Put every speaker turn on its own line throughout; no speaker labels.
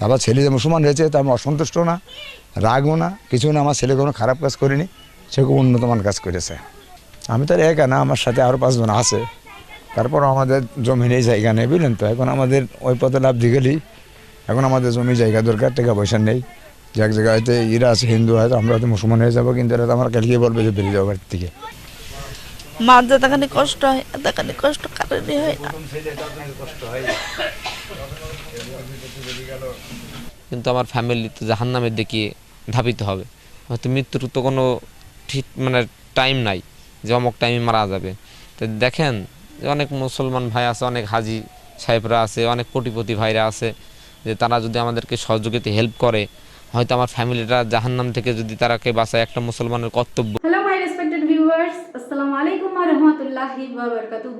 তারপর ছেলে যে মুসলমান হয়েছে তা আমি অসন্তুষ্ট না রাগও না কিছু না আমার ছেলে কোনো খারাপ কাজ করিনি সে খুব উন্নতমান কাজ করেছে। আমি তো আর একা না আমার সাথে আরও পাঁচজন আছে। তারপর আমাদের জমি নেই জায়গা নেই বুঝলেন তো? এখন আমাদের ওই পথে লাভ দিয়ে গেলেই এখন আমাদের জমি জায়গা দরকার টাকা পয়সা নেই। যে এক জায়গায় হয়তো ইরা আছে হিন্দু হয়তো আমরা হয়তো মুসলমান হয়ে যাব কিন্তু এরা তো আমার কালকে বলবে যে বেরিয়ে যাব বাড়ির থেকে
মার যতখানি কষ্ট হয় এতখানি কষ্ট কারণই হয় না।
কিন্তু আমার ফ্যামিলি তো জাহান্নামের দিকে ধাবিত হবে। হয়তো মৃত্যুর তো কোনো ঠিক মানে টাইম নাই, যে অমুক টাইমে মারা যাবে। তো দেখেন অনেক মুসলমান ভাই আছে, অনেক হাজি সাহেবরা আছে, অনেক কোটিপতি ভাইরা আছে, যে তারা যদি আমাদেরকে সহযোগিতা হেল্প করে, হয়তো আমার ফ্যামিলিটা জাহান্নাম থেকে যদি তারাকে বাঁচায়, একটা মুসলমানের কর্তব্য
ভিউয়ার্স আসসালামু আলাইকুম রাহমাতুল্লাহি ওয়া বারাকাতুহু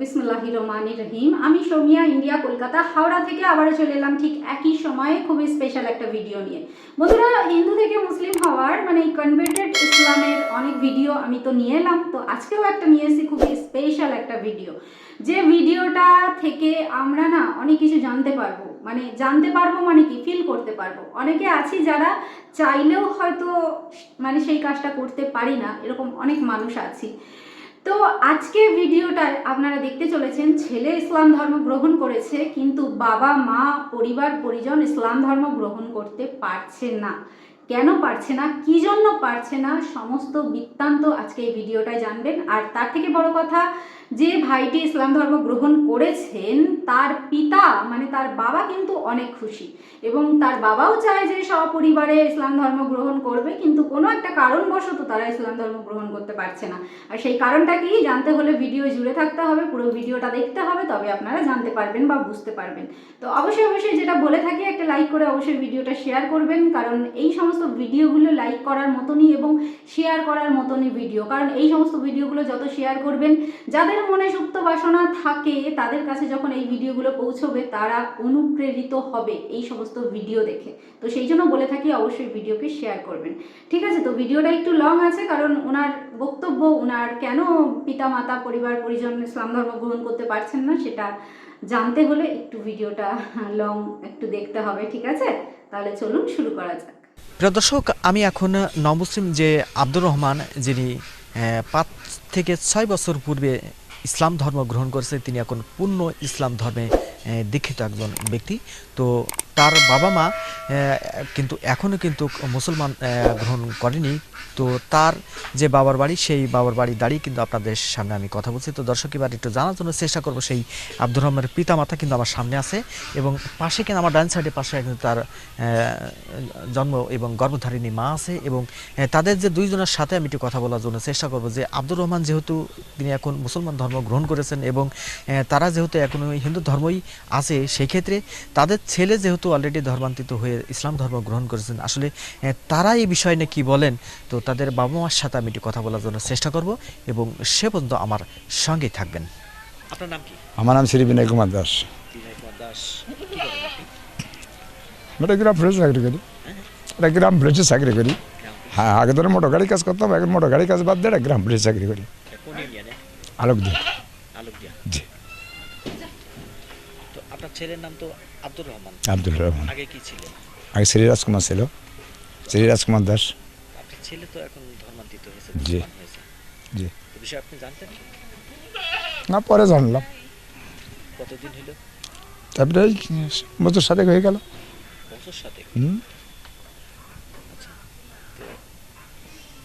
রহমানির রহিম আমি সৌমিয়া, ইন্ডিয়া, কলকাতা, হাওড়া থেকে আবারও চলে এলাম ঠিক একই সময়ে খুবই স্পেশাল একটা ভিডিও নিয়ে। বন্ধুরা, হিন্দু থেকে মুসলিম হওয়ার মানে কনভার্টেড ইসলামের অনেক ভিডিও আমি তো নিয়ে এলাম। তো আজকেও একটা নিয়ে এসেছি খুবই স্পেশাল একটা ভিডিও যে ভিডিওটা থেকে আমরা না অনেক কিছু জানতে পারব। মানে জানতে পারব মানে কি? ফিল করতে পারব। অনেকে আছি যারা চাইলেও হয়তো মানে সেই কাজটা করতে পারি না, এরকম অনেক মানুষ আছি। তো আজকে ভিডিওটায় আপনারা দেখতে চলেছেন, ছেলে ইসলাম ধর্ম গ্রহণ করেছে, কিন্তু বাবা, মা, পরিবার, পরিজন ইসলাম ধর্ম গ্রহণ করতে পারছে না। কেন পারছে না, কি জন্য পারছে না, সমস্ত বৃত্তান্ত আজকে এই ভিডিওটায় জানবেন। আর তার থেকে বড় কথা, যে ভাইটি ইসলাম ধর্ম গ্রহণ করেছেন, তার পিতা মানে তার বাবা কিন্তু অনেক খুশি। এবং তার বাবাও চায় যে সপরিবারে ইসলাম ধর্ম গ্রহণ করবে, কিন্তু কোনো একটা কারণবশত তারা ইসলাম ধর্ম গ্রহণ করতে পারছে না। আর সেই কারণটা কি, জানতে হলে ভিডিও জুড়ে থাকতে হবে, পুরো ভিডিওটা দেখতে হবে, তবে আপনারা জানতে পারবেন বা বুঝতে পারবেন। তো অবশ্যই অবশ্যই যেটা বলে থাকি, একটা লাইক করে অবশ্যই ভিডিওটা শেয়ার করবেন, কারণ এই সমস্ত ভিডিওগুলো লাইক করার মতনই এবং শেয়ার করার মতনই ভিডিও কারণ এই সমস্ত ভিডিওগুলো যত শেয়ার করবেন, যাদের মনে সুপ্ত বাসনা থাকে, তাদের কাছে যখন এই ভিডিওগুলো পৌঁছবে, তারা অনুপ্রেরিত হবে এই সমস্ত ভিডিও দেখে। তো সেই জন্য বলে থাকি, অবশ্যই ভিডিওকে শেয়ার করবেন। ঠিক আছে, তো ভিডিওটা একটু লং আছে, কারণ ওনার বক্তব্য, ওনার কেন পিতা মাতা পরিবার, পরিজন, ইসলাম ধর্ম গ্রহণ করতে পারছেন না, সেটা জানতে হলে একটু ভিডিওটা লং একটু দেখতে হবে, ঠিক আছে? তাহলে চলুন শুরু করা যাক।
প্রিয় দর্শক, আমি এখন নমুসলিম যে আব্দুর রহমান, যিনি পাঁচ থেকে ছয় বছর পূর্বে ইসলাম ধর্ম গ্রহণ করেছে তিনি এখন পূর্ণ ইসলাম ধর্মে দীক্ষিত একজন ব্যক্তি। তো তার বাবা মা কিন্তু এখনও কিন্তু মুসলমান গ্রহণ করেনি। তো তার যে বাবার বাড়ি, সেই বাবার বাড়ি দাঁড়িয়ে কিন্তু আপনাদের সামনে আমি কথা বলছি। তো দর্শক, এবার একটু জানার জন্য চেষ্টা করব সেই আব্দুর রহমানের পিতা মাতা কিন্তু আমার সামনে আছে এবং পাশে কিন্তু আমার ডান সাইডে পাশে কিন্তু তার জন্ম এবং গর্ভধারিণী মা আছে এবং তাদের যে দুইজনের সাথে আমি একটু কথা বলার জন্য চেষ্টা করব যে আব্দুর রহমান যেহেতু তিনি এখন মুসলমান ধর্ম গ্রহণ করেছেন এবং তারা যেহেতু এখন হিন্দু ধর্মই আছে সেই ক্ষেত্রে তাদের ছেলে যেহেতু অলরেডি ধর্মান্তরিত হয়ে ইসলাম ধর্ম গ্রহণ করেছেন আসলে তারা এই বিষয় নিয়ে কী বলেন তো তাদের বাবা মার সাথে আমি একটু কথা বলার জন্য চেষ্টা করব এবং সে পর্যন্ত আমার সঙ্গেই থাকবেন। আপনার নাম কি?
আমার নাম শ্রী বিনয় কুমার দাস।
কুমার
গ্রাম ফ্রেশে চাকরি করি। এটা গ্রাম ফ্রেশে চাকরি করি। হ্যাঁ আগে ধরে মোটর গাড়ি কাজ করতাম এখন মোটর গাড়ি কাজ বাদ দিয়ে গ্রাম ফ্রেশে চাকরি করি। আলোক দিয়ে জি।
তো আপনার ছেলের নাম তো আব্দুর রহমান।
আব্দুল রহমান।
আগে কি ছিলেন?
আগে শ্রী রাজকুমার ছিল। শ্রী রাজকুমার দাস।
আপনার ছেলে তো এখন ধর্মান্তরিত হয়েছে
জি। জি।
বিষয়ে আপনি জানতেন
না পরে জানলাম।
কতদিন হলো?
তারপরে এই বছর সাথে হয়ে গেল।
বছর সাথে
হুম।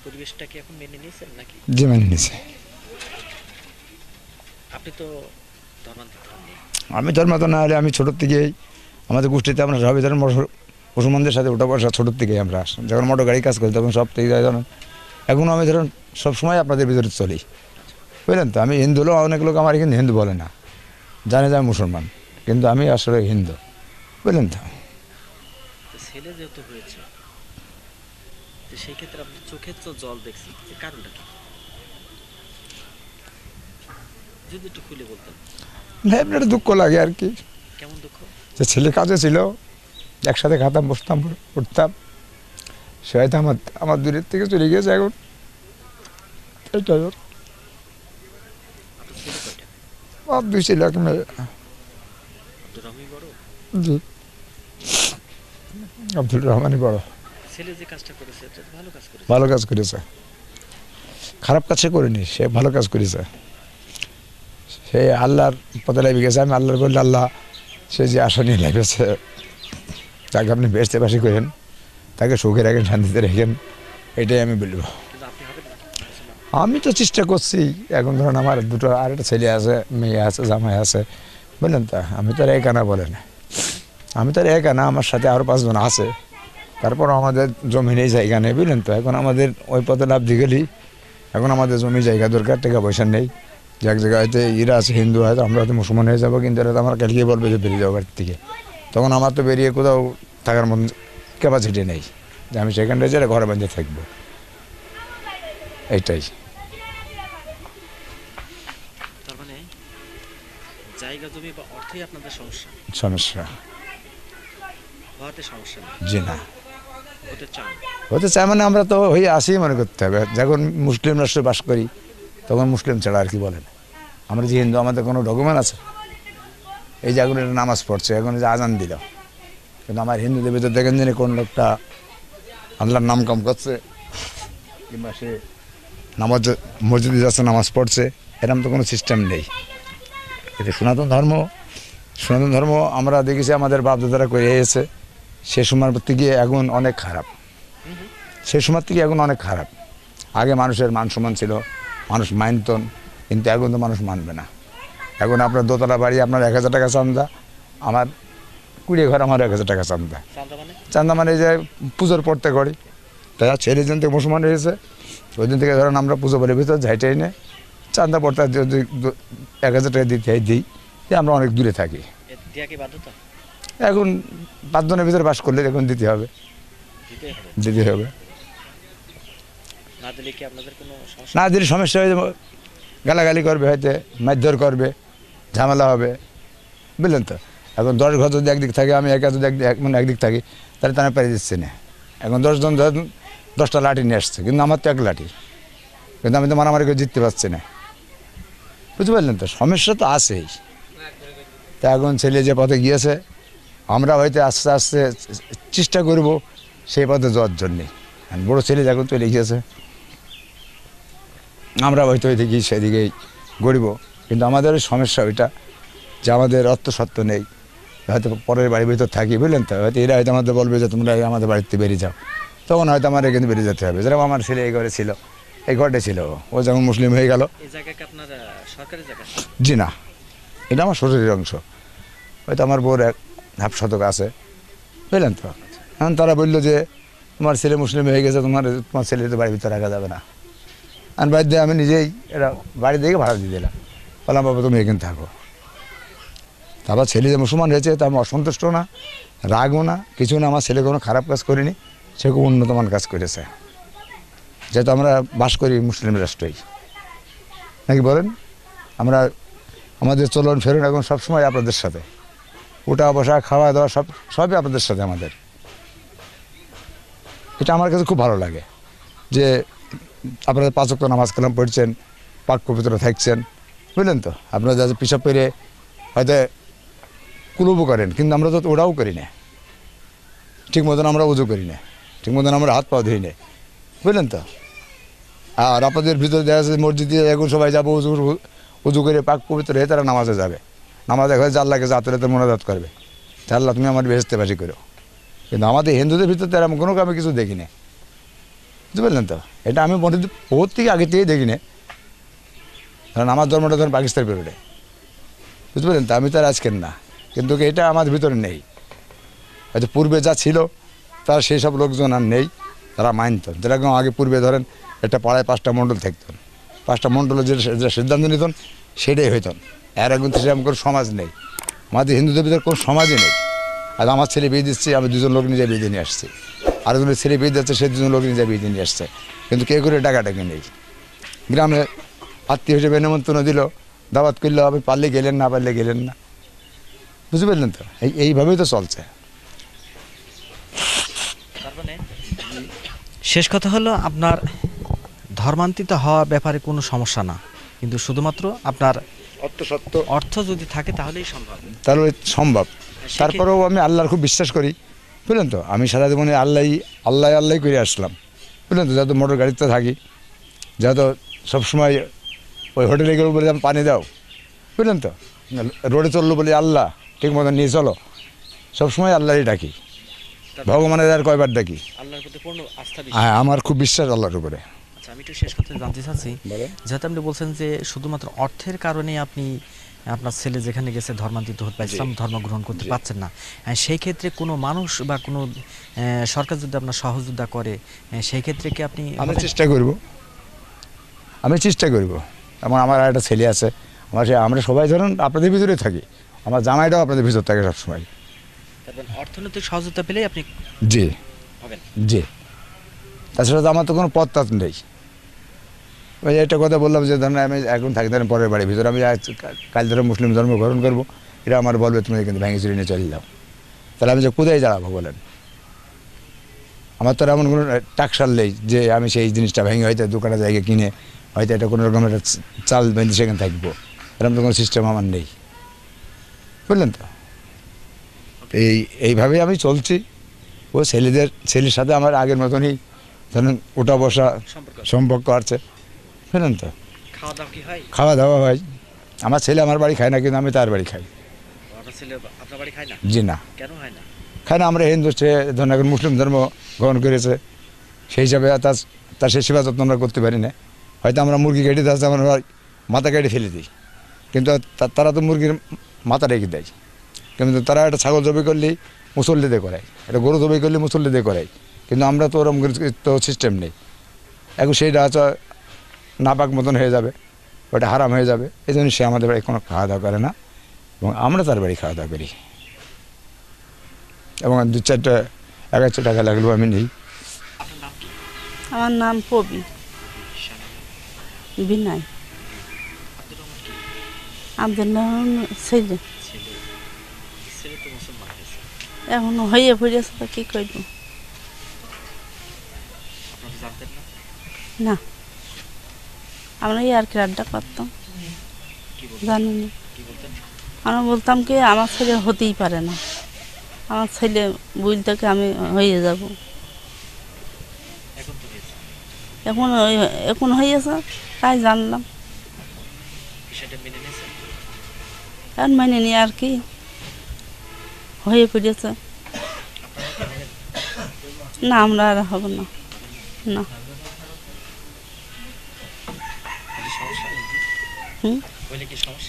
পরিবেশটা কি এখন মেনে নিয়েছেন নাকি?
জি মেনে নিছে
আপনি তো ধর্মান্তরিত হননি।
আমি ধর্মাত না হলে আমি ছোটোর থেকেই আমাদের গোষ্ঠীতে আমরা সবাই ধরেন মুসল- মুসলমানদের সাথে ওঠা বসা ছোটোর থেকেই আমরা। যখন মোটর গাড়ি কাজ করি তখন সব থেকে ধরেন। এখন আমি ধরুন সবসময় আপনাদের ভিতরে চলি। বুঝলেন তো? আমি হিন্দু হলেও অনেক লোক আমার কিন্তু হিন্দু বলে না। জানে যে আমি মুসলমান, কিন্তু আমি আসলে হিন্দু। বুঝলেন তো?
সেই ক্ষেত্রে আপনি চোখের তো জল দেখছি কারণটা কি? যদি একটু খুলে বলতেন।
এমনি একটা দুঃখ লাগে আর কি। যে ছেলে কাজে ছিল একসাথে খাতাম বসতাম উঠতাম সে হয়তো আমার আমার দূরের থেকে চলে গিয়েছে এখন। এটাই আর দুই ছিল এক মেয়ে। জি। আব্দুল রহমানই বড়।
ভালো কাজ করেছে।
ভালো কাজ করেছে। খারাপ কাজ সে করেনি সে ভালো কাজ করেছে। সে আল্লাহর পথে লেগে গেছে। আমি আল্লাহর বললে, আল্লাহ, সে যে নিয়ে লেগেছে তাকে আপনি বেসতে বাসি করেন, তাকে সুখে রাখেন, শান্তিতে রেখেন, এটাই আমি বলব।
না
আমি তো চেষ্টা করছি, এখন ধরুন আমার দুটো, আর একটা ছেলে আছে, মেয়ে আছে, জামাই আছে, বুঝলেন তো? আমি তো আর একা না বলেন। আমি তো আর একা না, আমার সাথে আরও পাঁচজন আছে। তারপর আমাদের জমি নেই জায়গা নেই, বুঝলেন তো? এখন আমাদের ওই পথে লাভ দিয়ে গেলি এখন আমাদের জমি জায়গা দরকার, টাকা পয়সা নেই। যে এক জায়গায় হয়তো ইরা আছে হিন্দু হয়তো আমরা হয়তো মুসলমান হয়ে যাব কিন্তু এরা তো আমার কালকে বলবে যে বেরিয়ে যাব বাড়ির থেকে তখন আমার তো বেরিয়ে কোথাও থাকার মন ক্যাপাসিটি নেই যে আমি সেখানটায় যেটা ঘরে বাঁধে থাকব। এইটাই।
মানে সমস্যা?
জি না।
হতে
মানে আমরা তো হয়ে আসি মনে করতে হবে। যখন মুসলিম রাষ্ট্রে বাস করি তখন মুসলিম ছাড়া আর কি বলেন? আমরা যে হিন্দু, আমাদের কোনো ডকুমেন্ট আছে? এই যে এখন এটা নামাজ পড়ছে, এখন যে আজান দিল। কিন্তু আমার হিন্দুদের ভিতর দেখেন জানি কোন লোকটা আল্লাহর নাম কাম করছে, কিংবা সে নামাজ, মসজিদে যাচ্ছে, নামাজ পড়ছে এরকম তো কোনো সিস্টেম নেই। কিন্তু সনাতন ধর্ম সনাতন ধর্ম আমরা দেখেছি আমাদের বাপ দাদারা করে এসেছে সে সময়ের থেকে এখন অনেক খারাপ। সে সময় থেকে এখন অনেক খারাপ। আগে মানুষের মান সম্মান ছিল মানুষ মানতন কিন্তু এখন তো মানুষ মানবে না। এখন আপনার দোতলা বাড়ি আপনার এক হাজার টাকা চান্দা আমার কুড়ি ঘর আমার এক হাজার টাকা চান্দা।
চান্দা মানে?
মানে যে পুজোর পড়তে করি তারা ছেলে দিন থেকে মুসলমান হয়েছে ওই দিন থেকে ধরেন আমরা পুজো বাড়ির ভিতর ঝাইটাই নে চান্দা পড়তে যদি এক হাজার টাকা দিতে হয় দিই। যে আমরা অনেক দূরে থাকি। এখন পাঁচজনের ভিতরে বাস করলে এখন দিতে হবে। দিতে হবে।
সমস্যা?
না দিলে সমস্যা হয়ে যাবে গালাগালি করবে হয়তো, মারধর করবে, ঝামেলা হবে। বুঝলেন তো? এখন দশ ঘর যদি একদিক থাকে, আমি একা যদি এক- মানে একদিক থাকি, তাহলে তারা পেরে দিচ্ছে না। এখন দশজন ধরেন দশটা লাঠি নিয়ে আসছে, কিন্তু আমার তো এক লাঠি। কিন্তু আমি তো মারামারি করে জিততে পারছি না। বুঝতে পারলেন তো? সমস্যা তো আছেই। তা এখন ছেলে যে পথে গিয়েছে, আমরা হয়তো আস্তে আস্তে চেষ্টা করব সেই পথে যাওয়ার জন্যে। বড়ো ছেলে যখন চলে গিয়েছে আমরা হয়তো ওইদিকেই সেদিকেই গড়িব কিন্তু আমাদের ওই সমস্যা ওইটা যে আমাদের অর্থ সত্য নেই। হয়তো পরের বাড়ির ভিতর থাকি বুঝলেন তো? হয়তো এরা হয়তো আমাদের বলবে যে তোমরা আমাদের বাড়িতে বেরিয়ে যাও। তখন হয়তো আমার কিন্তু বেরিয়ে যেতে হবে। যেরকম আমার ছেলে এই ঘরে ছিল এই ঘরটা ছিল। ও। যেমন মুসলিম হয়ে গেল। জি না এটা আমার শরীরের অংশ। হয়তো আমার বউর এক হাফ শতক আছে। বুঝলেন তো? এখন তারা বলল যে তোমার ছেলে মুসলিম হয়ে গেছে তোমার তোমার ছেলে তো বাড়ির ভিতরে রাখা যাবে না। আর বাড়িতে আমি নিজেই এটা বাড়ি থেকে ভাড়া দিয়ে দিলাম। বললাম, বাবা, তুমি এখানে থাকো। তারপর ছেলে যে মুসলমান হয়েছে, তা আমি অসন্তুষ্ট না, রাগও না, কিছু না, আমার ছেলে কোনো খারাপ কাজ করিনি, সে খুব উন্নতমান কাজ করেছে। যেহেতু আমরা বাস করি মুসলিম রাষ্ট্রেই। নাকি বলেন? আমরা, আমাদের চলন ফেরন এখন সবসময় আপনাদের সাথে। উঠা বসা, খাওয়া দাওয়া সব, সবই আপনাদের সাথে আমাদের। এটা আমার কাছে খুব ভালো লাগে যে আপনারা পাঁচ ওয়াক্ত নামাজ কালাম পড়ছেন, পাক পবিত্র থাকছেন, বুঝলেন তো? আপনারা যাতে পিসাব পেরে হয়তো কুলুবও করেন, কিন্তু আমরা তো ওরাও করি না। ঠিক মতন আমরা উজু করি না, ঠিক মতন আমরা হাত পা ধুই না, বুঝলেন তো? আর আপনাদের ভিতরে দেখা যাচ্ছে মসজিদে এখন সবাই যাব উজু উজু করে পাক পবিত্র হয়ে তারা নামাজে যাবে। নামাজে হয়ে জাল্লাকে জাতরে তো মোনাজাত করবে। জাল্লা তুমি আমার বেহেস্তে বাসি করো। কিন্তু আমাদের হিন্দুদের ভিতরে তো এরকম কোনো কামে কিছু দেখি না। বুঝতে পারলেন তো? এটা আমি মোটামুটি বহুত থেকে আগে থেকেই দেখি না কারণ আমার ধর্মটা ধরেন পাকিস্তান বেরোলে বুঝতে পারলেন তো? আমি তো আজকের না। কিন্তু এটা আমাদের ভিতরে নেই। হয়তো পূর্বে যা ছিল, তার সেই সব লোকজন আর নেই। তারা মানত যেরকম আগে পূর্বে ধরেন, একটা পাড়ায় পাঁচটা মণ্ডল থাকতেন। পাঁচটা মণ্ডলে যে যে সিদ্ধান্ত নিতেন, সেটাই হইতেন। আর এখন তো সেরকম কোনো সমাজ নেই। আমাদের হিন্দুদের ভিতরে কোনো সমাজই নেই। আর আমার ছেলে বিয়ে দিচ্ছে, আমি দুজন লোক নিজে বিয়ে নিয়ে আসছি। আরেকজনের ছেলে বিয়ে যাচ্ছে সে দুজন লোক নিজে বিয়ে দিয়ে নিয়ে আসছে। কিন্তু কে করে ডাকাডাকি নেই? গ্রামে আত্মীয় হিসেবে নিমন্ত্রণ দিল দাওয়াত করল আপনি পারলে গেলেন না পারলে গেলেন না। বুঝতে পারলেন তো? এই এইভাবেই তো চলছে।
তার মানে শেষ কথা হলো আপনার ধর্মান্তিত হওয়া ব্যাপারে কোনো সমস্যা না। কিন্তু শুধুমাত্র আপনার
অর্থ
যদি থাকে তাহলেই সম্ভব।
তাহলে সম্ভব। তারপরেও আমি আল্লাহর খুব বিশ্বাস করি। বুঝলেন তো? আমি সারা জীবনে আল্লাহ আল্লাহ আল্লাহ করে আসলাম। বুঝলেন তো? যত মোটর গাড়িতে থাকি যত সবসময় ওই হোটেলে গেলে বলে পানি দাও। বুঝলেন তো? রোডে চলল বলে আল্লাহ ঠিক মতো নিয়ে চলো। সবসময় আল্লাহই ডাকি। ভগবানের আর কয়বার ডাকি? হ্যাঁ আমার খুব বিশ্বাস আল্লাহর উপরে।
আচ্ছা আমি একটু শেষ করতে জানতে চাচ্ছি। যেহেতু আপনি বলছেন যে শুধুমাত্র অর্থের কারণে আপনি আপনার ছেলে যেখানে গেছে ধর্মান্তরিত হতে বা ইসলাম ধর্ম গ্রহণ করতে পারছেন না। সেই ক্ষেত্রে কোনো মানুষ বা কোনো সরকার যদি আপনার সহযোগিতা করে সেই ক্ষেত্রে কি আপনি
আমি চেষ্টা করব। আমি চেষ্টা করব। এমন আমার আর একটা ছেলে আছে। আমার আমরা সবাই ধরুন আপনাদের ভিতরে থাকি। আমার জামাইটাও আপনাদের ভিতর থাকে সবসময়।
অর্থনৈতিক সহযোগিতা পেলেই আপনি
জি। জি। তাছাড়া তো আমার তো কোনো পথ নেই। ওই একটা কথা বললাম যে ধরেন আমি এখন থাকি ধরেন পরের বাড়ির ভিতরে। আমি কাল ধরে মুসলিম ধর্ম গ্রহণ করব। এরা আমার বলবে তুমি কিন্তু ভেঙে চুরি নিয়ে চলে যাও। তাহলে আমি যে কোথায় দাঁড়াবো বলেন? আমার তো এমন কোনো টাকসাল নেই যে আমি সেই জিনিসটা ভেঙে হয়তো দোকানে জায়গায় কিনে হয়তো এটা কোনো রকম একটা চাল বেঁধে সেখানে থাকব। এরকম তো কোনো সিস্টেম আমার নেই। বুঝলেন তো? এই এইভাবেই আমি চলছি। ও ছেলেদের ছেলের সাথে আমার আগের মতনই ধরুন ওটা বসা
সম্পর্ক
আছে। বুঝলেন তো?
খাওয়া দাওয়া হয়?
আমার ছেলে আমার বাড়ি খায় না কিন্তু আমি তার বাড়ি খাই। জি না।
কেন না?
খায় না আমরা হিন্দু সে ধরুন এখন মুসলিম ধর্ম গ্রহণ করেছে। সেই হিসাবে তার তার সে সেবা যত্ন আমরা করতে পারি না। হয়তো আমরা মুরগি কেটে দিতে আমরা মাথা কেটে ফেলে দিই। কিন্তু তারা তো মুরগির মাথা রেখে দেয়। কিন্তু তারা একটা ছাগল জবি করলেই মুসল্লি দিয়ে করায়। একটা গরু জবি করলে মুসল্লি দিয়ে করায়। কিন্তু আমরা তো ওরকম তো সিস্টেম নেই। এখন সেইটা আছে নাপাক মতন হয়ে যাবে, ওটা হারাম হয়ে যাবে এই জন্য সে আমাদের বাড়ি কোনো খাওয়া দাওয়া করে না এবং আমরা তার বাড়ি খাওয়া দাওয়া করি। এবং দু চারটা, এক হাজার টাকা লাগলেও আমি নিই।
নাম
আমার নাম পবি। বিনয়।
রহমান কি
ছেলে। এখন হয়ে পড়েছে কী করব
না।
আমরা কি আড্ডা করতাম। জানি না। আমরা বলতাম কি আমার ছেলে হতেই পারে না। আমার ছেলে বুঝতে কি আমি হয়ে যাব।
এখন হয়েছে
এখন হয়েছে তাই জানলাম। আর মানে নি আর কি হয়ে পড়েছে। না আমরা আর হব না। না।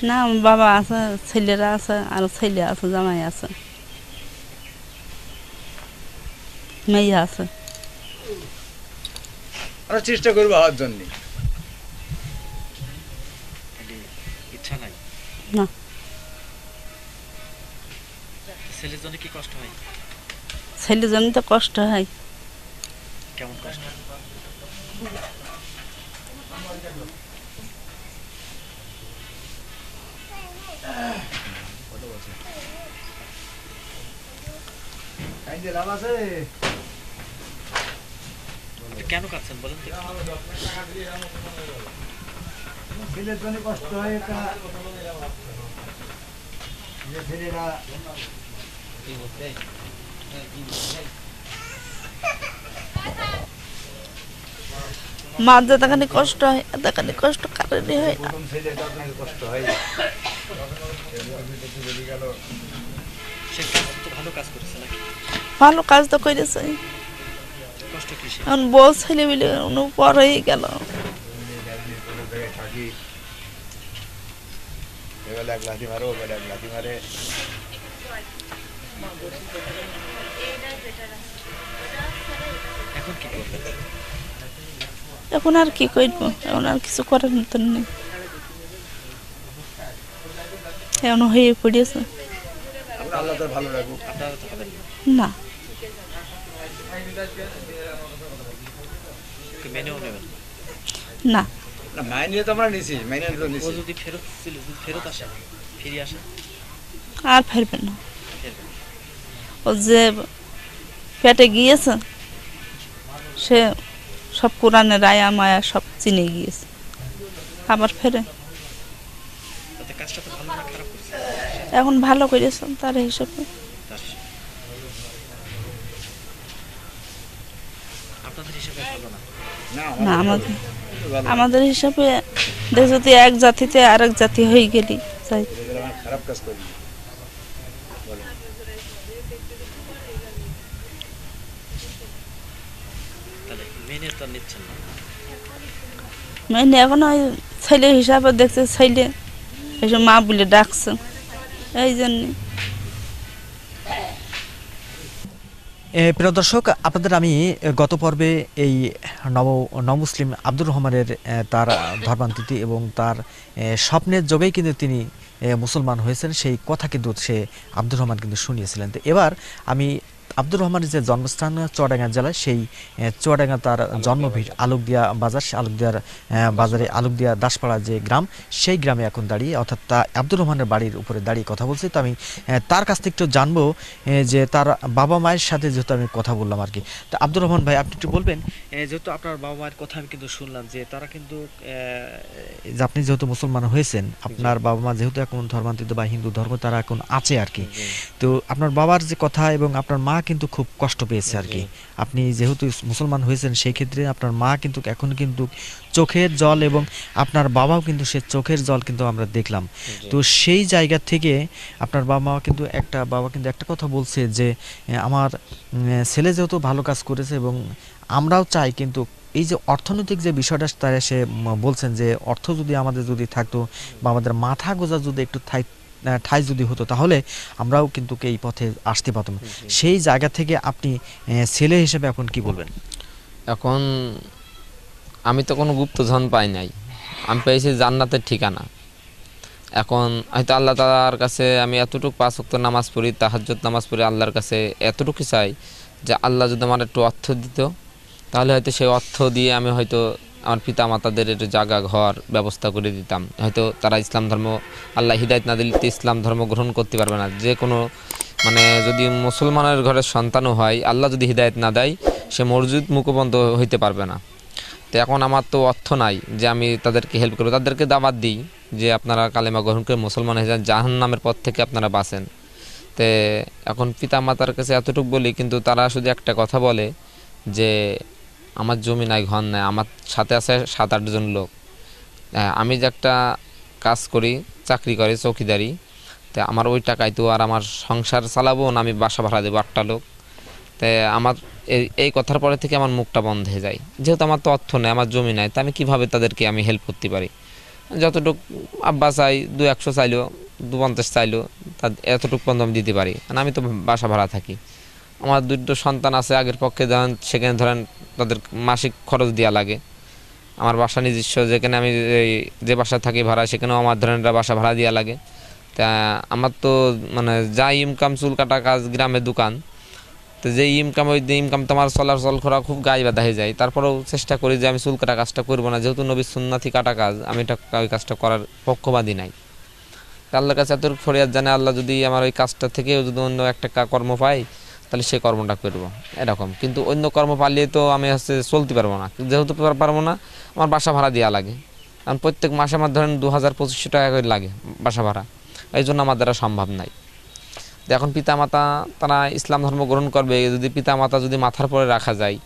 না বাবা আছে ছেলেরা আছে আর ছেলে আছে জামাই আছে। মেয়ে আছে।
আমরা চেষ্টা করব হওয়ার জন্য।
তাহলে ইচ্ছা নাই?
না।
ছেলের জন্য কি কষ্ট হয়?
ছেলের জন্য তো কষ্ট হয়।
কেমন কষ্ট? কেন কাঁদছেন বলেন তো
ছেলের জন্য কষ্ট হয় এটা যে ছেলেরা
মার যেতখানি কষ্ট হয় এতখানি কষ্ট কারণে হয় না।
ছেলেটা আপনাকে কষ্ট হয়।
ভালো কাজ
তো করেছে এখন ছেলে মিলে পর হয়ে গেল।
এখন
আর কি করব এখন আর কিছু করার মতন নেই। এখন হয়ে
তো হবেন
না।
না।
আর ফেরবে না। ও যে পেটে গিয়েছে সে সব কোরআনের আয়া মায়া সব চিনে গিয়েছে। আবার ফেরে।
কাজটা তো ভালো না খারাপ করছে।
এখন ভালো করেছেন তার হিসাবে।
আপনাদের হিসেবে ভালো না?
না আমাদের আমাদের হিসাবে দেখ যদি এক জাতিতে আরেক জাতি হয়ে গেলি তাই।
খারাপ কাজ করি
মেনে না।
মানে এখন ওই ছেলে হিসাবে দেখছে ছেলে এসব মা বলে ডাকছে। এই জন্যে।
প্রিয় দর্শক, আপনাদের আমি গত পর্বে এই নব, নমুসলিম আব্দুর রহমানের তার ধর্মান্তরিতি এবং তার স্বপ্নের যোগেই কিন্তু তিনি মুসলমান হয়েছেন, সেই কথা কিন্তু সে আব্দুর রহমান কিন্তু শুনিয়েছিলেন। তো এবার আমি আব্দুর রহমানের যে জন্মস্থান চুয়াডাঙ্গা জেলায় সেই চুয়াডাঙ্গা তার জন্মভিট আলোকদিয়া বাজার সে আলোকদিয়ার বাজারে আলোকদিয়া দাসপাড়া যে গ্রাম সেই গ্রামে এখন দাঁড়িয়ে অর্থাৎ তা আব্দুর রহমানের বাড়ির উপরে দাঁড়িয়ে কথা বলছি। তো আমি তার কাছ থেকে একটু জানব যে তার বাবা মায়ের সাথে যেহেতু আমি কথা বললাম আর কি। তো আব্দুর রহমান ভাই আপনি একটু বলবেন যেহেতু আপনার বাবা মায়ের কথা আমি কিন্তু শুনলাম যে তারা কিন্তু যে আপনি যেহেতু মুসলমান হয়েছেন আপনার বাবা মা যেহেতু এখন ধর্মান্তরিত বা হিন্দু ধর্ম তারা এখন আছে আর কি। তো আপনার বাবার যে কথা এবং আপনার মা কিন্তু খুব কষ্ট পেয়েছে আর কি। আপনি যেহেতু মুসলমান হয়েছেন সেই ক্ষেত্রে আপনার মা কিন্তু এখন কিন্তু চোখের জল এবং আপনার বাবাও কিন্তু সে চোখের জল কিন্তু আমরা দেখলাম। তো সেই জায়গা থেকে আপনার বাবা মা কিন্তু একটা বাবা কিন্তু একটা কথা বলছে যে আমার ছেলে যেহেতু ভালো কাজ করেছে এবং আমরাও চাই কিন্তু এই যে অর্থনৈতিক যে বিষয়টা তারা সে বলছেন যে অর্থ যদি আমাদের যদি থাকতো বা আমাদের মাথা গোজা যদি একটু ঠাই যদি হতো তাহলে আমরাও কিন্তু এই পথে আসতে পারতাম। সেই জায়গা থেকে আপনি ছেলে হিসেবে এখন কি বলবেন?
এখন আমি তো কোনো গুপ্তধন পাই নাই। আমি পেয়েছি জান্নাতের ঠিকানা। এখন হয়তো আল্লাহ তালার কাছে আমি এতটুকু পাঁচ ওয়াক্ত নামাজ পড়ি তাহাজ্জুদ নামাজ পড়ি আল্লাহর কাছে এতটুকু চাই যে আল্লাহ যদি আমার একটু অর্থ দিত তাহলে হয়তো সেই অর্থ দিয়ে আমি হয়তো আমার পিতা মাতাদের জায়গা ঘর ব্যবস্থা করে দিতাম। হয়তো তারা ইসলাম ধর্ম, আল্লাহ হিদায়ত না দিলে ইসলাম ধর্ম গ্রহণ করতে পারবে না। যে কোনো মানে যদি মুসলমানের ঘরের সন্তানও হয়, আল্লাহ যদি হিদায়ত না দেয়, সে মসজিদ মুখবন্ধ হইতে পারবে না। তো এখন আমার তো অর্থ নাই যে আমি তাদেরকে হেল্প করব। তাদেরকে দাবাত দিই যে আপনারা কালেমা গ্রহণ করে মুসলমান হয়ে যান জাহান নামের পথ থেকে আপনারা বাঁচেন। তে এখন পিতা মাতার কাছে এতটুকু বলি, কিন্তু তারা শুধু একটা কথা বলে যে আমার জমি নাই ঘর নাই আমার সাথে আছে সাত আটজন লোক। হ্যাঁ, আমি যে একটা কাজ করি চাকরি করি চৌকিদারি তা আমার ওই টাকায় তো আর আমার সংসার চালাবো না আমি বাসা ভাড়া দেবো আটটা লোক। তাই আমার এই এই কথার পরে থেকে আমার মুখটা বন্ধ হয়ে যায়। যেহেতু আমার তো অর্থ নেই আমার জমি নাই তা আমি কীভাবে তাদেরকে আমি হেল্প করতে পারি? যতটুক আব্বা চাই দু একশো চাইলো দু পঞ্চাশ চাইলো তা এতটুকু পর্যন্ত আমি দিতে পারি। কারণ আমি তো বাসা ভাড়া থাকি। আমার দুটো সন্তান আছে, আগের পক্ষে ধরেন, সেখানে ধরেন তাদের মাসিক খরচ দেওয়া লাগে। আমার বাসা নিজস্ব, যেখানে আমি যে বাসা থাকি ভাড়া, সেখানেও আমার ধরেন বাসা ভাড়া দেওয়া লাগে। তা আমার তো মানে যা ইনকাম চুল কাটা কাজ, গ্রামের দোকান, তো যে ইনকাম ওই ইনকাম তো আমার চলার চল করা খুব গায়ে বাধা হয়ে যায়। তারপরেও চেষ্টা করি যে আমি চুল কাটা কাজটা করব না। যেহেতু নবী সুন্নাথি কাটা কাজ, আমি এটা ওই কাজটা করার পক্ষবাদী নাই। আল্লাহর কাছে এত ফরিয়াদ জানে আল্লাহ যদি আমার ওই কাজটা থেকেও যদি অন্য একটা কর্ম পাই তাহলে সেই কর্মটা করব, এরকম। কিন্তু অন্য কর্ম পালিয়ে তো আমি হচ্ছে চলতে পারব না। যেহেতু পারব না, আমার বাসা ভাড়া দেওয়া লাগে। কারণ প্রত্যেক মাসে আমার ধরেন দু হাজার পঁচিশশো টাকা করে লাগে বাসা ভাড়া। এই জন্য আমার দ্বারা সম্ভব নাই। এখন পিতামাতা, তারা ইসলাম ধর্ম গ্রহণ করবে, যদি পিতামাতা যদি মাথার পরে রাখা যায়,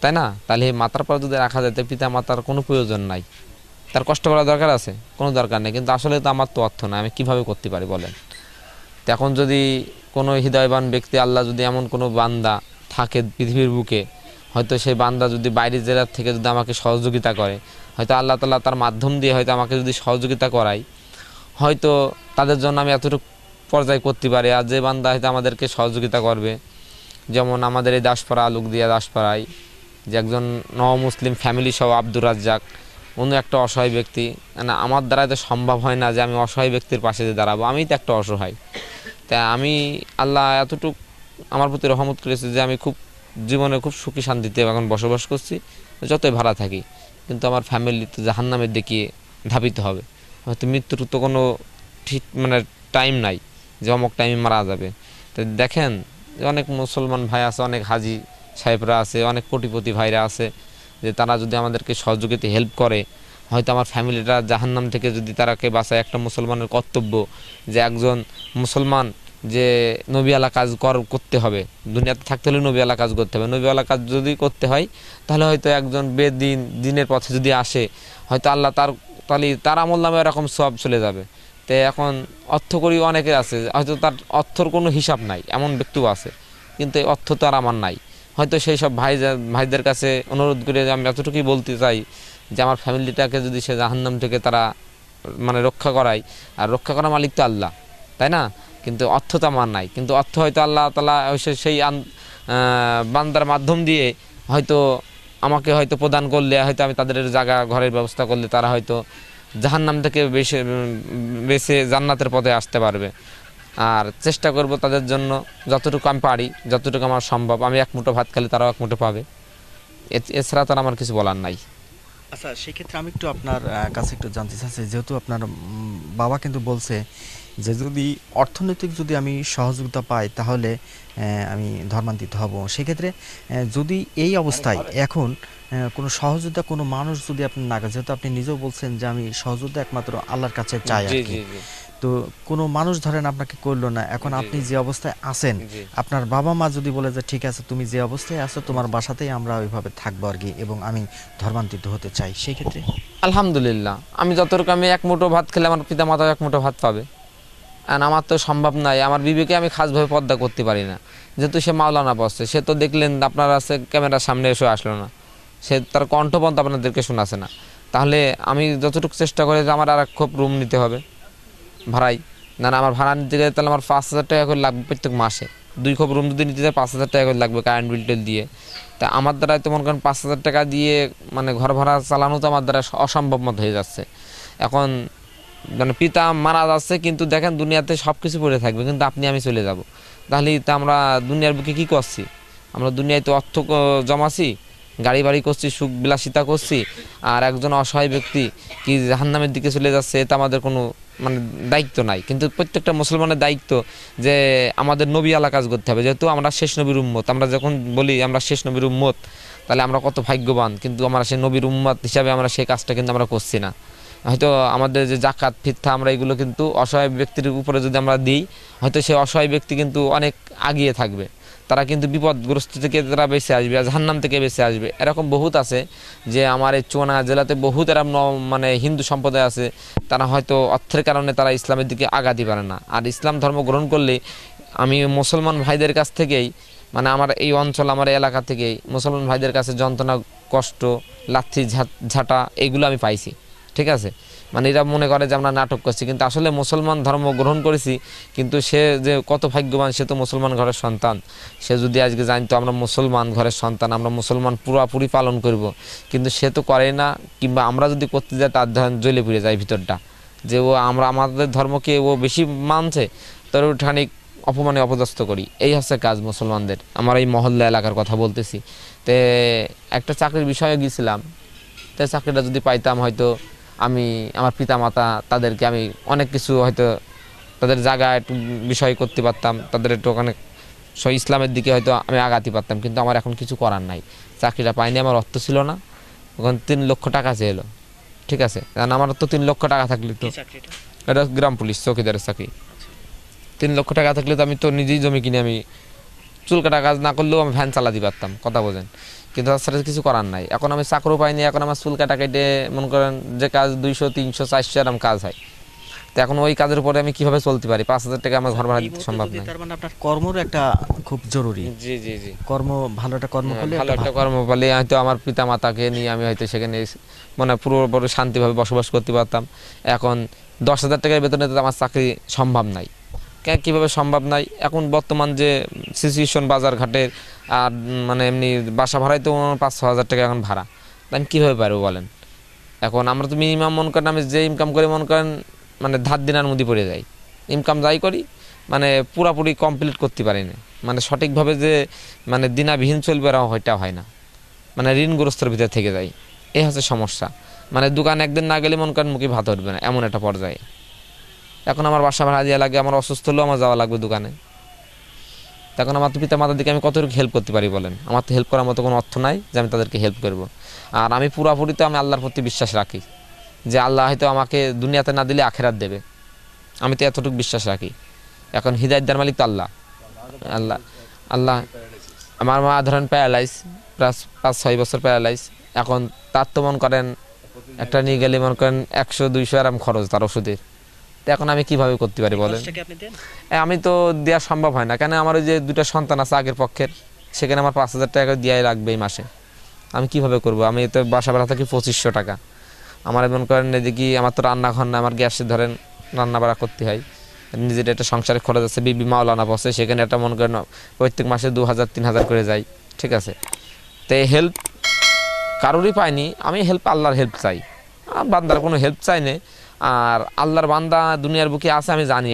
তাই না? তাহলে মাথার পরে যদি রাখা যায় তো পিতামাতার কোনো প্রয়োজন নাই। তার কষ্ট করার দরকার আছে? কোনো দরকার নেই। কিন্তু আসলে তো আমার তো অর্থ না আমি কীভাবে করতে পারি বলেন? এখন যদি কোনো হৃদয়বান ব্যক্তি আল্লাহ যদি এমন কোনো বান্দা থাকে পৃথিবীর বুকে, হয়তো সেই বান্দা যদি বাইরের জেলার থেকে যদি আমাকে সহযোগিতা করে, হয়তো আল্লাহ তাল্লাহ তার মাধ্যম দিয়ে হয়তো আমাকে যদি সহযোগিতা করায়, হয়তো তাদের জন্য আমি এতটুকু পর্যায় করতে পারি। আর যে বান্দা হয়তো আমাদেরকে সহযোগিতা করবে, যেমন আমাদের এই দাসপাড়া আলুক দিয়া দাসপাড়ায়, যে একজন নব মুসলিম ফ্যামিলি সহ আব্দুর রাজ্জাক অন্য একটা অসহায় ব্যক্তি। না আমার দ্বারা তো সম্ভব হয় না যে আমি অসহায় ব্যক্তির পাশে যে দাঁড়াবো। আমি তো একটা অসহায়। তা আমি আল্লাহ এতটুক আমার প্রতি রহমত করেছে যে আমি খুব জীবনে খুব সুখী শান্তিতে এখন বসবাস করছি, যতই ভাড়া থাকি। কিন্তু আমার ফ্যামিলি তো জাহান্নামের দিকে ধাবিত হবে। হয়তো মৃত্যুর তো কোনো ঠিক মানে টাইম নাই, যে অমুক টাইমে মারা যাবে। তো দেখেন অনেক মুসলমান ভাই আছে, অনেক হাজি সাহেবরা আছে, অনেক কোটিপতি ভাইরা আছে, যে তারা যদি আমাদেরকে সহযোগিতা হেল্প করে হয়তো আমার ফ্যামিলিটা জাহান্নাম থেকে যদি তারাকে বাঁচায় একটা মুসলমানের কর্তব্য যে একজন মুসলমান যে নবীওয়ালা কাজ কর, করতে হবে। দুনিয়াতে থাকতে হলে নবীওয়ালা কাজ করতে হবে। নবীওয়ালা কাজ যদি করতে হয়, তাহলে হয়তো একজন বেদিন, দিনের পথে যদি আসে, হয়তো আল্লাহ তার, তাহলে তার আমল নামে এরকম সব চলে যাবে। তো এখন অর্থ করি অনেকে আছে, হয়তো তার অর্থর কোনো হিসাব নাই, এমন ব্যক্তিও আছে। কিন্তু অর্থ তো আর আমার নাই। হয়তো সেই সব ভাই ভাইদের কাছে অনুরোধ করে আমি এতটুকুই বলতে চাই যে আমার ফ্যামিলিটাকে যদি সে জাহান্নাম থেকে তারা মানে রক্ষা করায়, আর রক্ষা করা মালিক তো আল্লাহ, তাই না? কিন্তু অর্থ তো আমার নাই। কিন্তু অর্থ হয়তো আল্লাহ তালা সেই বান্দার মাধ্যম দিয়ে হয়তো আমাকে হয়তো প্রদান করলে, হয়তো আমি তাদের জায়গা, ঘরের ব্যবস্থা করলে তারা হয়তো জাহান্নাম থেকে বেশি বেছে জান্নাতের পথে আসতে পারবে। আর চেষ্টা করব তাদের জন্য যতটুকু আমি পারি, যতটুকু আমার সম্ভব। আমি এক মুঠো ভাত খেলে তারাও এক মুঠো পাবে। এছাড়া তো আর আমার কিছু বলার নাই।
আচ্ছা সেক্ষেত্রে আমি একটু আপনার কাছে একটু জানতে চাচ্ছি যেহেতু আপনার বাবা কিন্তু বলছে যে যদি অর্থনৈতিক যদি আমি সহযোগিতা পাই তাহলে আহ, আমি ধর্মান্তরিত হব। সেক্ষেত্রে যদি এই অবস্থায় এখন কোনো সহযোগিতা কোনো মানুষ যদি আপনি না যেহেতু আপনি নিজেও বলছেন যে আমি সহযোগিতা একমাত্র আল্লাহর কাছে চাই আর কি। তো কোনো মানুষ ধরেন আপনাকে করল না এখন আপনি যে অবস্থায় আছেন আপনার বাবা মা যদি বলে যে ঠিক আছে তুমি যে অবস্থায় আছো তোমার বাসাতেই আমরা ওইভাবে থাকব আর কি এবং আমি ধর্মান্তিত হতে চাই। সেই ক্ষেত্রে?
আলহামদুলিল্লাহ। আমি যতটুকু আমি এক মুঠো ভাত খেলে আমার পিতা মাতা এক মুঠো ভাত পাবে। আর আমার তো সম্ভব নাই। আমার বিবেকে আমি খাসভাবে পর্দা করতে পারি না। যেহেতু সে মাওলানা বসছে সে তো দেখলেন আপনার আছে ক্যামেরার সামনে এসে আসলো না। সে তার কণ্ঠপন্ত আপনাদেরকে শোনাছে না। তাহলে আমি যতটুকু চেষ্টা করে যে আমার আর এক খোপ রুম নিতে হবে। ভাড়াই। না না, আমার ভাড়া নিতে গেলে তাহলে আমার পাঁচ হাজার টাকা করে লাগবে প্রত্যেক মাসে। দুই খোপ রুম যদি নিতে যায় পাঁচ হাজার টাকা করে লাগবে কারেন্ট বিল টেল দিয়ে। তা আমার দ্বারা তো মনে করেন পাঁচ হাজার টাকা দিয়ে মানে ঘর ভাড়া চালানো তো আমার দ্বারা অসম্ভব মতো হয়ে যাচ্ছে। এখন মানে পিতা মারা যাচ্ছে, কিন্তু দেখেন দুনিয়াতে সব কিছু পড়ে থাকবে, কিন্তু আপনি আমি চলে যাব। তাহলে তা আমরা দুনিয়ার বুকে কী করছি? আমরা দুনিয়ায় তো অর্থ জমাছি গাড়ি বাড়ি করছি সুখ বিলাসিতা করছি, আর একজন অসহায় ব্যক্তি কি জাহান্নামের দিকে চলে যাচ্ছে, এটা আমাদের কোনো মানে দায়িত্ব নাই। কিন্তু প্রত্যেকটা মুসলমানের দায়িত্ব যে আমাদের নবী আলা কাজ করতে হবে। যেহেতু আমরা শেষ নবীর উম্মত, আমরা যখন বলি আমরা শেষ নবীর উম্মত, তাহলে আমরা কত ভাগ্যবান, কিন্তু আমরা সেই নবীর উম্মত হিসাবে আমরা সেই কাজটা কিন্তু আমরা করছি না। হয়তো আমাদের যে জাকাত ফিত্তা আমরা এগুলো কিন্তু অসহায় ব্যক্তির উপরে যদি আমরা দিই, হয়তো সেই অসহায় ব্যক্তি কিন্তু অনেক আগিয়ে থাকবে। তারা কিন্তু বিপদগ্রস্ত থেকে তারা বেঁচে আসবে জাহান্নাম থেকে বেঁচে আসবে। এরকম বহুত আছে যে আমার এই চুয়াডাঙ্গা জেলাতে বহুত এরকম মানে হিন্দু সম্প্রদায় আছে, তারা হয়তো অর্থের কারণে তারা ইসলামের দিকে আগাতে পারে না। আর ইসলাম ধর্ম গ্রহণ করলে আমি মুসলমান ভাইদের কাছ থেকেই মানে আমার এই অঞ্চল, আমার এলাকা থেকেই মুসলমান ভাইদের কাছে যন্ত্রণা, কষ্ট, লাথি ঝাঁটা, এগুলো আমি পাইছি। ঠিক আছে? মানে এরা মনে করে যে আমরা নাটক করছি, কিন্তু আসলে মুসলমান ধর্ম গ্রহণ করেছি, কিন্তু সে যে কত ভাগ্যবান, সে তো মুসলমান ঘরের সন্তান। সে যদি আজকে জানতো আমরা মুসলমান ঘরের সন্তান, আমরা মুসলমান পুরোপুরি পালন করব, কিন্তু সে তো করে না, কিংবা আমরা যদি করতে যাই তার ধরেন জ্বলে পুড়ে যায় ভিতরটা। যে ও আমরা, আমাদের ধর্মকে ও বেশি মানছে, তার খানিক অপমানে অপদস্থ করি। এই হচ্ছে কাজ মুসলমানদের। আমার এই মহল্লা এলাকার কথা বলতেছি। তে একটা চাকরির বিষয়ে গিয়েছিলাম তো চাকরিটা যদি পাইতাম হয়তো আমি আমার পিতা মাতা তাদেরকে আমি অনেক কিছু হয়তো তাদের জায়গা একটু বিষয় করতে পারতাম তাদের একটু অনেক সব ইসলামের দিকে হয়তো আমি আগাতে পারতাম কিন্তু আমার এখন কিছু করার নাই। চাকরিটা পাইনি আমার অর্থ ছিল না। ওখানে তিন লক্ষ টাকা চেয়েলো ঠিক আছে? কারণ আমার তো তিন লক্ষ টাকা থাকলে তো এটা গ্রাম পুলিশ চৌকিদারের চাকরি। তিন লক্ষ টাকা থাকলে তো আমি তো নিজেই জমি কিনে আমি চুল কাটা কাজ না করলেও আমি ভ্যান চালাতে পারতাম কথা বোঝেন। কিন্তু তাছাড়া কিছু করার নাই। এখন আমি চাকরও পাইনি এখন আমার চুল কাটা কেটে মনে করেন যে কাজ দুইশো তিনশো চারশো এরকম কাজ হয়। তো এখন ওই কাজের উপরে আমি কীভাবে চলতে পারি? পাঁচ হাজার টাকা আমার ঘর ভাড়া দিতে সম্ভব নয়
তার মানে আপনার কর্মর একটা খুব জরুরি।
জি জি জি।
কর্ম ভালো একটা কর্ম করলে
ভালো
একটা
কর্ম পেলে হয়তো আমার পিতা মাতাকে নিয়ে আমি হয়তো সেখানে মানে পুরোপুরি শান্তিভাবে বসবাস করতে পারতাম। এখন দশ হাজার টাকার বেতনে তো আমার চাকরি সম্ভব নাই। কীভাবে সম্ভব নাই এখন বর্তমান যে সিচুয়েশন বাজার ঘাটের আর মানে এমনি বাসা ভাড়াই তো পাঁচ ছ হাজার টাকা এখন ভাড়া। তাই কীভাবে পারব বলেন? এখন আমরা তো মিনিমাম মনে করেন আমি যে ইনকাম করি মনে করেন মানে ধার দিনার মধ্যে পড়ে যাই। ইনকাম যাই করি মানে পুরাপুরি কমপ্লিট করতে পারি না। মানে সঠিকভাবে যে মানে দিনাবিহীন চলবে এরকম হয়টা হয় না। মানে ঋণগ্রস্তর ভিতরে থেকে যাই। এই হচ্ছে সমস্যা। মানে দোকান একদিন না গেলে মন করেন মুখে ভাত উঠবে না, এমন একটা পর্যায়ে। এখন আমার বাসা ভাড়া দেওয়া লাগে, আমার অসুস্থ হলেও আমার যাওয়া লাগবে দোকানে। তখন আমার তো পিতা মাতার দিকে আমি কতটুকু হেল্প করতে পারি বলেন? আমার তো হেল্প করার মতো কোনো অর্থ নাই যে আমি তাদেরকে হেল্প করব। আর আমি পুরাপুরি তো আমি আল্লাহর প্রতি বিশ্বাস রাখি যে আল্লাহ হয়তো আমাকে দুনিয়াতে না দিলে আখেরাত দেবে। আমি তো এতটুকু বিশ্বাস রাখি। এখন হৃদায়ত দেওয়ার মালিক তো আল্লাহ। আল্লাহ আল্লাহ, আমার মা ধরেন প্যারালাইজ প্লাস পাঁচ, ছয় বছর প্যারালাইজ এখন তার তো মন করেন একটা নিয়ে গেলে মনে করেন একশো, দুইশো আরাম খরচ তার ওষুধের। তো এখন আমি কীভাবে করতে পারি বলেন? আমি তো দেওয়া সম্ভব হয় না। কেন আমার ওই যে দুটো সন্তান আছে আগের পক্ষের সেখানে আমার পাঁচ হাজার টাকা দেওয়াই লাগবে এই মাসে। আমি কীভাবে করব? আমি তো বাসা ভাড়া থাকি পঁচিশশো টাকা। আমার মনে করেন এদিকে আমার তো রান্নাঘর না আমার গ্যাসে ধরেন রান্না বাড়া করতে হয়। নিজের একটা সংসারে খরচ আছে বিবি মাওলানা বসে সেখানে একটা মনে করেন প্রত্যেক মাসে দু হাজার তিন হাজার করে যাই ঠিক আছে? তো এই হেল্প কারোরই পাইনি আমি হেল্প আল্লাহর হেল্প চাই। বান্দার কোনো হেল্প চাই না আর আল্লাহর বান্দা দুনিয়ার বুকে আছে আমি জানি।